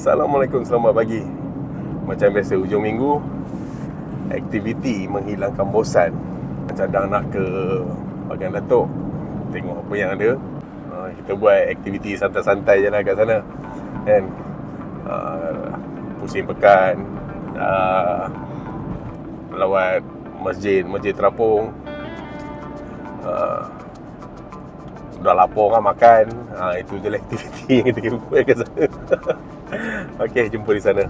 Assalamualaikum, selamat pagi. Macam biasa, hujung minggu Aktiviti menghilangkan bosan. Cadang nak ke Bagan Datuk Tengok apa yang ada. Uh, Kita buat aktiviti santai-santai je lah kat sana Kan? Uh, Pusing pekan uh, Lawat masjid, masjid terapung. Dah lapar kan makan. Ha, itu je lah aktiviti yang kita buat kat sana ok jumpa di sana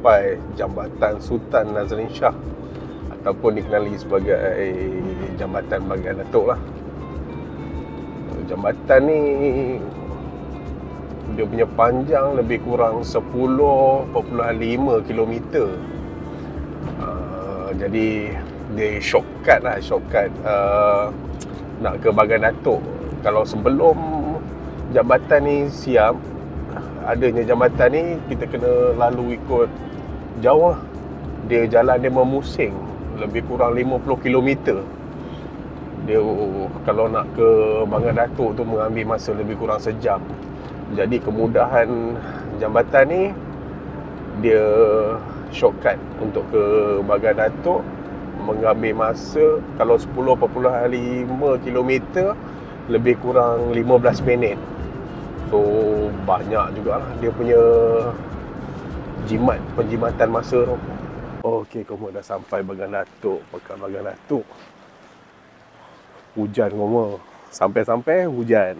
sampai Jambatan Sultan Nazrin Shah. Ataupun dikenali sebagai Jambatan Bagian Datuk lah. Jambatan ni Dia punya panjang lebih kurang 10.5 km uh, Jadi Dia shortcut lah Shortcut uh, Nak ke Bagian Datuk. Kalau sebelum Jambatan ni siap adanya jambatan ni kita kena lalu ikut jauh lah. Dia jalan dia memusing lebih kurang 50 km. Dia kalau nak ke Bangar Datuk tu mengambil masa lebih kurang sejam. Jadi kemudahan jambatan ni dia shortcut untuk ke Bangar Datuk mengambil masa kalau 10.5 km lebih kurang 15 minit. So banyak jugalah dia punya jimat penjimatan masa tu. Okey, kamu dah sampai Bagan Datuk, Pekan Bagan Datuk. Hujan kamu. Sampai-sampai hujan.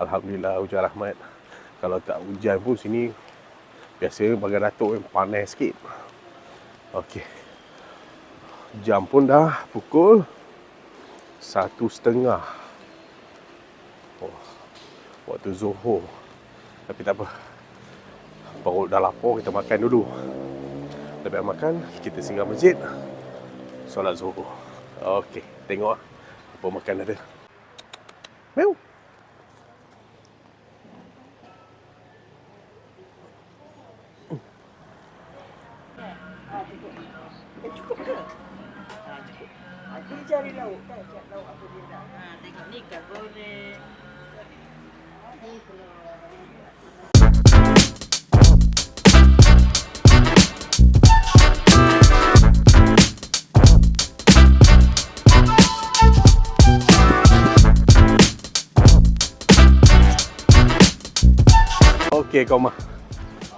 Alhamdulillah hujan rahmat. Kalau tak hujan pun sini biasa Bagan Datuk yang panas sikit. Okey. Jam pun dah pukul satu setengah waktu Zuhur tapi tak apa perut dah lapar kita makan dulu lepas makan kita singgah masjid solat Zuhur ok tengok apa makan ada Meow. Cukup ke? Ha, cukup. Ha, dia cari lauk kan? Cari lauk apa dia nak. Ha, tengok ni kan boleh. Okey kau mah.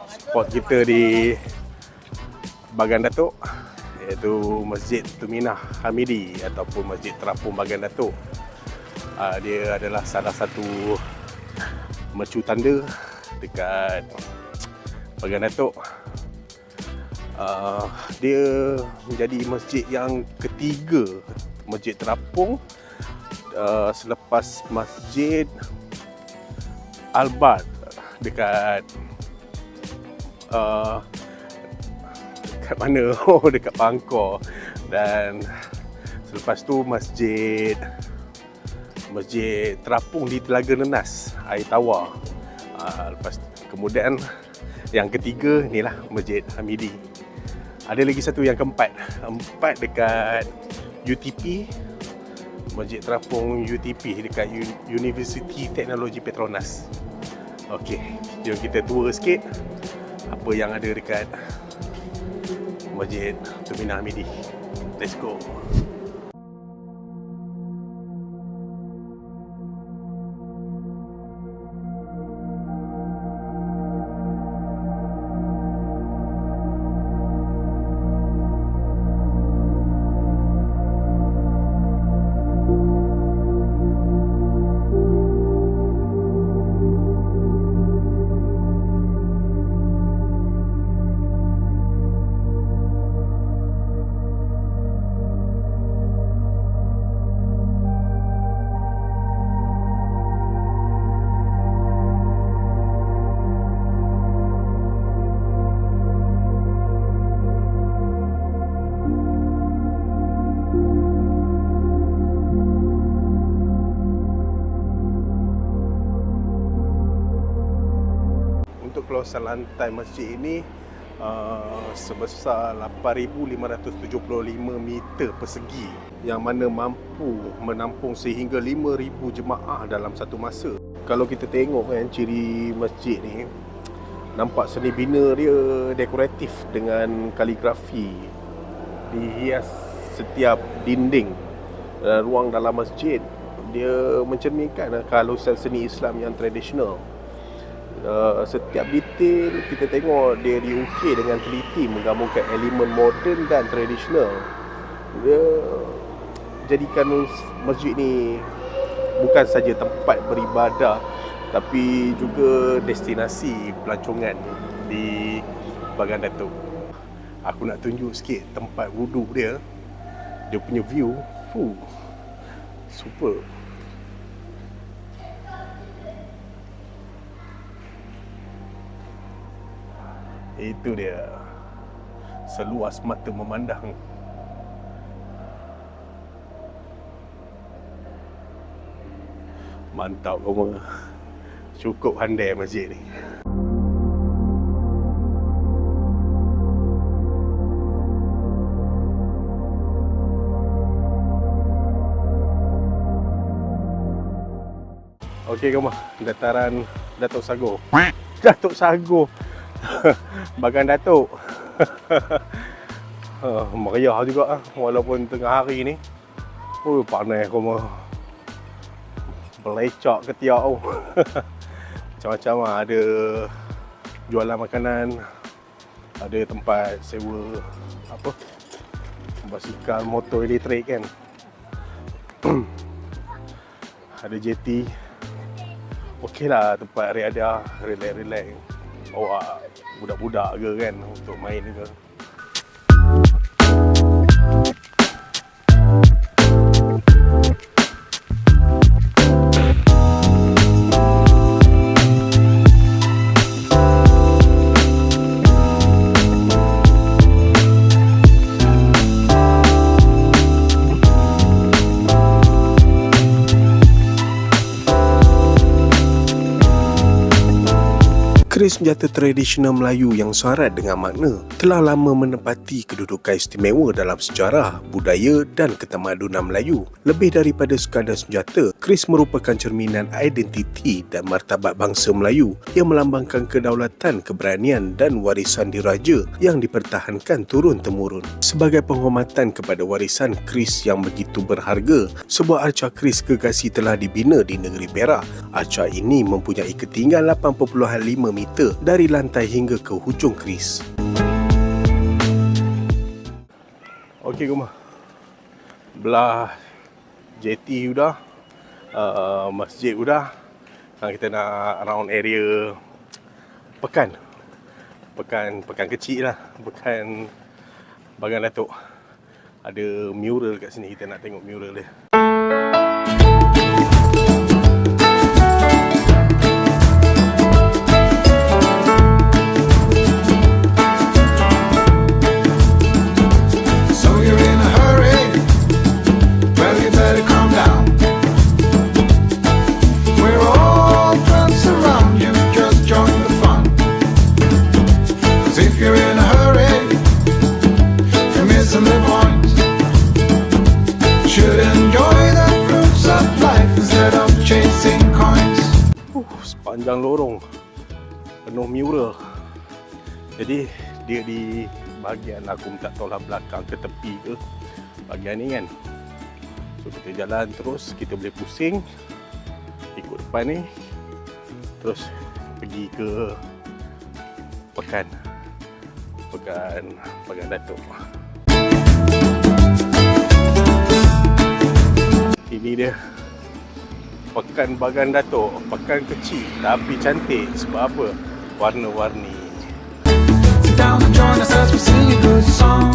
Spot kita di Bagan Datuk iaitu Masjid Tuminah Hamidi ataupun Masjid Terapung Bagan Datuk. Uh, dia adalah salah satu mercu tanda dekat Bagan Datuk. Uh, dia menjadi masjid yang ketiga masjid terapung uh, selepas masjid Albad dekat uh, dekat mana? Oh, dekat Pangkor. Dan selepas tu masjid masjid terapung di Telaga Nenas, air tawar. Uh, lepas kemudian yang ketiga ni lah Masjid Hamidi. Ada lagi satu yang keempat. Empat dekat UTP Masjid Terapung UTP dekat University Teknologi Petronas. Okey, jom kita tour sikit apa yang ada dekat Masjid Tuminah Hamidi. Let's go. Kawasan lantai masjid ini uh, sebesar 8,575 meter persegi yang mana mampu menampung sehingga 5,000 jemaah dalam satu masa. Kalau kita tengok kan ciri masjid ni nampak seni bina dia dekoratif dengan kaligrafi. Dihias setiap dinding dan ruang dalam masjid. Dia mencerminkan kehalusan seni Islam yang tradisional Uh, setiap detail kita tengok dia diukir dengan teliti menggabungkan elemen moden dan tradisional dia jadikan masjid ni bukan saja tempat beribadah tapi juga destinasi pelancongan di Bagan Datuk. Aku nak tunjuk sikit tempat wudu dia. Dia punya view fuh, super Itu dia. Seluas mata memandang. Mantap kamu Cukup handai masjid ni. Okey kamu Dataran Datuk Sago. Datuk Sago Bagan Datuk. Uh, Meriah juga ah, Walaupun tengah hari ni. Oh panas aku mah. Belecak ketiak tu Macam-macam lah Ada Jualan makanan Ada tempat sewa Apa Basikal motor elektrik kan. Ada JT Okey lah tempat riadah Relax-relax. Bawa budak-budak ke kan untuk main ke Keris senjata tradisional Melayu yang syarat dengan makna telah lama menempati kedudukan istimewa dalam sejarah, budaya dan ketamadunan Melayu. Lebih daripada sekadar senjata, keris merupakan cerminan identiti dan martabat bangsa Melayu yang melambangkan kedaulatan, keberanian dan warisan diraja yang dipertahankan turun-temurun. Sebagai penghormatan kepada warisan keris yang begitu berharga, sebuah arca keris kekasih telah dibina di negeri Perak. Arca ini mempunyai ketinggian 8.5 meter meter dari lantai hingga ke hujung keris. Okey Guma. Belah JT sudah. Uh, masjid sudah. Sekarang kita nak around area Pekan. Pekan pekan kecil lah. Pekan Bagan Datuk. Ada mural kat sini. Kita nak tengok mural dia. Sepanjang lorong. Penuh mural jadi dia di bahagian aku tak tahu lah belakang ke tepi ke. Bahagian ni kan. So kita jalan terus kita boleh pusing. Ikut depan ni. Terus pergi ke pekan. Pekan pekan datuk. Ini dia Pekan Bagan Datuk Pekan kecil tapi cantik. Sebab apa? Warna-warni. Sit down and join us as we sing a good song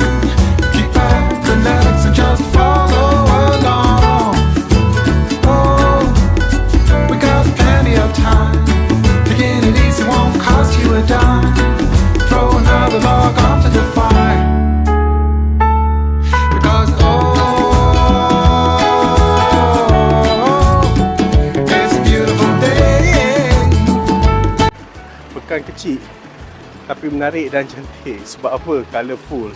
menarik dan cantik. Sebab apa? Colourful.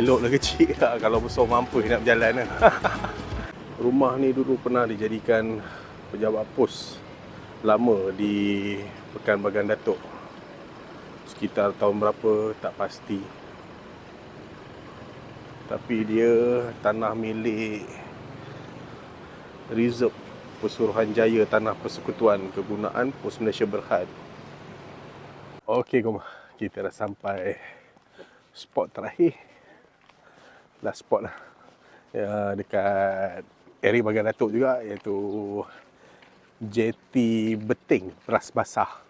Eloklah kecil lah. Kalau besar mampu nak berjalan lah. Rumah ni dulu pernah dijadikan Pejabat pos Lama di Pekan Bagan Datuk. Sekitar tahun berapa? Tak pasti. Tapi dia tanah milik Reserve Pesuruhanjaya Tanah Persekutuan Kegunaan Pos Malaysia Berhad Okey, kom. Kita dah sampai spot terakhir. Last spot lah. Ya, dekat area Bagan Datuk juga iaitu Jeti Beting, Beras Basah.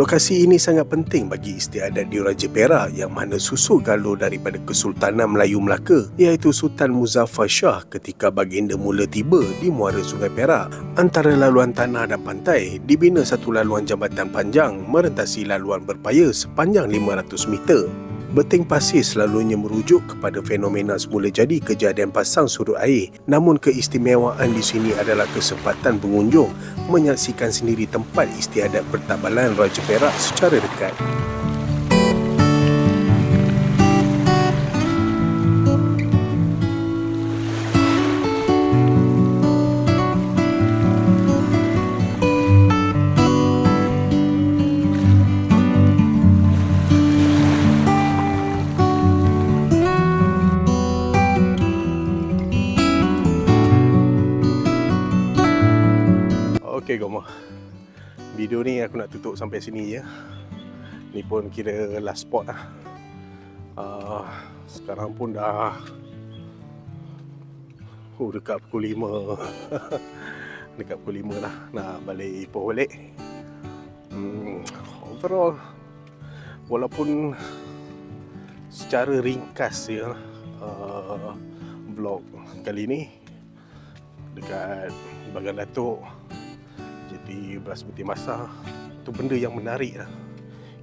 Lokasi ini sangat penting bagi istiadat di Raja Perak yang mana susu galuh daripada Kesultanan Melayu Melaka iaitu Sultan Muzaffar Shah ketika baginda mula tiba di muara Sungai Perak. Antara laluan tanah dan pantai dibina satu laluan jambatan panjang merentasi laluan berpaya sepanjang 500 meter. Beting pasir selalunya merujuk kepada fenomena semula jadi kejadian pasang surut air. Namun keistimewaan di sini adalah kesempatan pengunjung menyaksikan sendiri tempat istiadat pertabalan Raja Perak secara dekat. Okey Gomo. Video ni aku nak tutup sampai sini je. Ni pun kira last spot lah. Uh, sekarang pun dah Oh, dekat pukul 5 Dekat pukul 5 lah Nak balik Ipoh balik hmm, Overall Walaupun Secara ringkas ya uh, Vlog kali ni Dekat Bagan Datuk di beras putih masa tu benda yang menarik lah.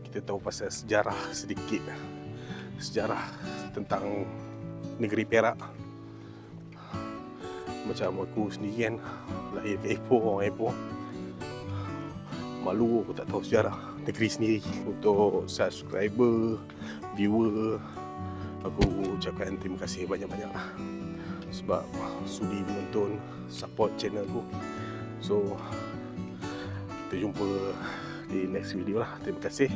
Kita tahu pasal sejarah sedikit sejarah tentang negeri Perak. Macam aku sendiri kan lahir ke Ipoh, orang Ipoh. Malu aku tak tahu sejarah negeri sendiri. Untuk subscriber, viewer, aku ucapkan terima kasih banyak-banyak lah. Sebab sudi menonton, support channel aku. So, kita jumpa di next video lah. Terima kasih.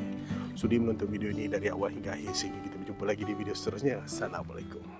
Sudi menonton video ini dari awal hingga akhir sehingga kita berjumpa lagi di video seterusnya. Assalamualaikum